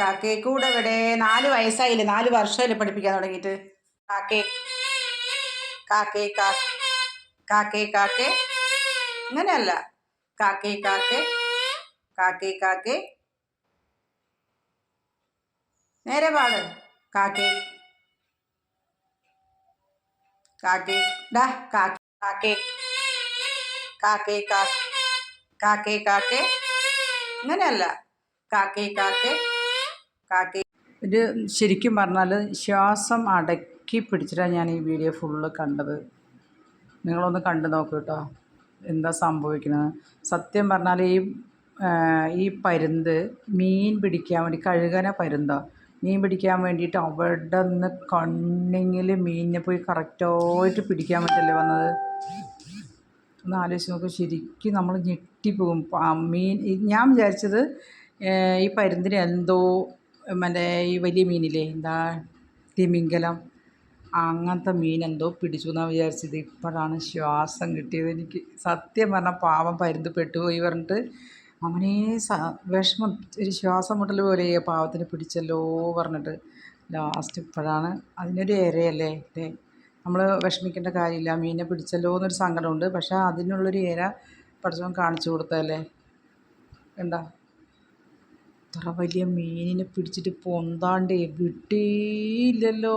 കാക്കേ കൂടെ ഇവിടെ നാല് വയസ്സായില്ലേ? നാല് വർഷമായില്ലേ പഠിപ്പിക്കാൻ തുടങ്ങിയിട്ട്. കാക്കേ കാക്കേ കാക്കേ കാക്കേ. അങ്ങനെയല്ല കാക്കേ കാക്കേ കാക്കേ കാക്കേ. നേരെ പാട്. കാക്കേ കാക്കേ ഡാ കാക്കേ കാക്കേ. കാക്കേ കാ കാക്കേ കാക്കേ. അങ്ങനെയല്ല കാക്കേ കാക്കേ കാക്കേ ഇത് ശരിക്കും പറഞ്ഞാൽ ശ്വാസം അടക്കി പിടിച്ചിട്ടാണ് ഞാൻ ഈ വീഡിയോ ഫുള്ള് കണ്ടത്. നിങ്ങളൊന്ന് കണ്ടു നോക്കൂ കേട്ടോ. എന്താ സംഭവിക്കുന്നത്? സത്യം പറഞ്ഞാൽ ഈ ഈ പരുന്ത് മീൻ പിടിക്കാൻ വേണ്ടി കഴുകന പരുന്തോ. മീൻ പിടിക്കാൻ വേണ്ടിയിട്ട് അവിടെ നിന്ന് കണ്ണിങ്ങിൽ മീനിനെ പോയി കറക്റ്റായിട്ട് പിടിക്കാൻ പറ്റില്ലേ വന്നത്? ഒന്ന് ആലോചിച്ച് നോക്കും. ശരിക്കും നമ്മൾ ഞെട്ടിപ്പോകും. മീൻ ഞാൻ വിചാരിച്ചത് ഈ പരുന്തിന് എന്തോ മറ്റേ ഈ വലിയ മീനില്ലേ എന്താ തിമിംഗലം അങ്ങനത്തെ മീൻ എന്തോ പിടിച്ചു എന്നാണ് വിചാരിച്ചത്. ഇപ്പോഴാണ് ശ്വാസം കിട്ടിയത്. എനിക്ക് സത്യം പറഞ്ഞാൽ പാവം പരുന്ത് പെട്ടുപോയി പറഞ്ഞിട്ട് അങ്ങനെ സ വിഷമം ഒരു ശ്വാസം മുട്ടൽ പോലെ പാവത്തിന് പിടിച്ചല്ലോ പറഞ്ഞിട്ട് ലാസ്റ്റ് ഇപ്പോഴാണ് അതിനൊരു ഇരയല്ലേ അല്ലേ നമ്മൾ വിഷമിക്കേണ്ട കാര്യമില്ല. മീനെ പിടിച്ചല്ലോ എന്നൊരു സങ്കടമുണ്ട്. പക്ഷേ അതിനുള്ളൊരു ഇര പഠിച്ചവൻ കാണിച്ചു കൊടുത്തതല്ലേ. എന്താ? ഇത്ര വലിയ മീനിനെ പിടിച്ചിട്ട് പൊന്താണ്ടേ? വിട്ടേയില്ലല്ലോ